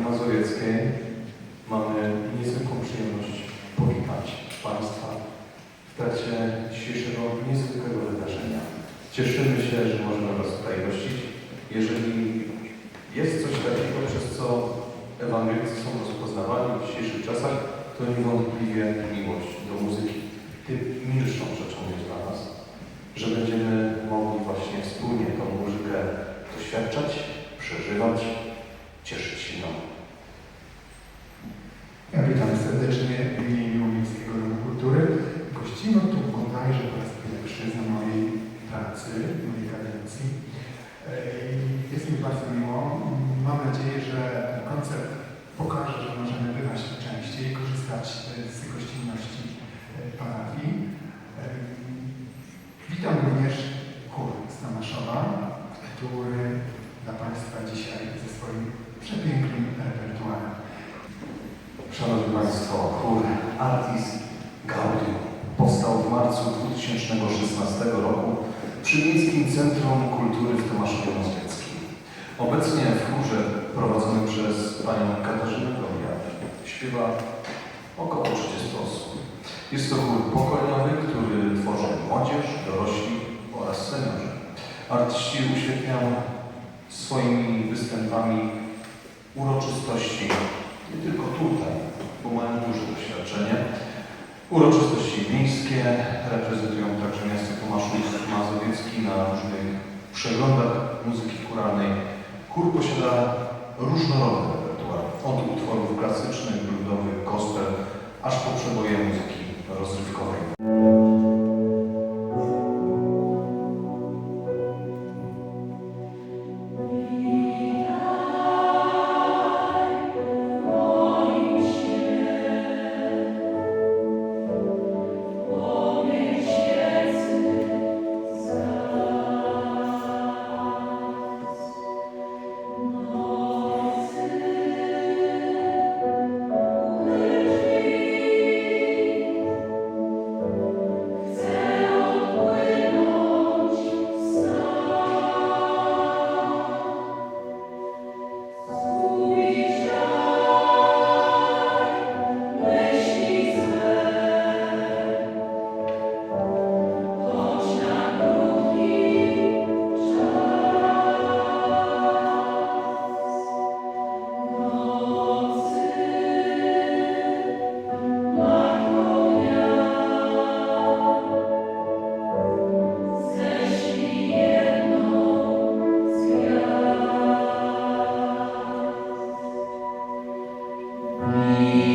mazowieckiej mamy niezwykłą przyjemność powitać Państwa w trakcie dzisiejszego niezwykłego wydarzenia. Cieszymy się, że możemy Was tutaj gościć. Jeżeli jest coś takiego, przez co ewangelicy są rozpoznawani w dzisiejszych czasach, to niewątpliwie miłość do muzyki. Tym milszą rzeczą jest dla nas, że będziemy mogli właśnie wspólnie tą muzykę doświadczać, przeżywać, cieszyć pracy, mojej kadencji. Ej, Jest mi bardzo miło. Mam nadzieję, że koncert pokaże, że możemy bywać częściej, korzystać e, z gościnności e, parafii. Witam również chór z który dla Państwa dzisiaj ze swoim przepięknym repertuarem. Szanowni Państwo, chór Artis Gaudium powstał w marcu 2016 roku przy Miejskim Centrum Kultury w Tomaszowie Mazowieckim. Obecnie w chórze prowadzonym przez panią Katarzynę Gomia śpiewa około 30 osób. Jest to chór pokojowy, który tworzy młodzież, dorośli oraz seniorzy. Artyści uświetniają swoimi występami uroczystości nie tylko tutaj, bo mają duże doświadczenie. Uroczystości miejskie reprezentują przeglądach muzyki chóralnej. Chór posiada różnorodny repertuar, Amen.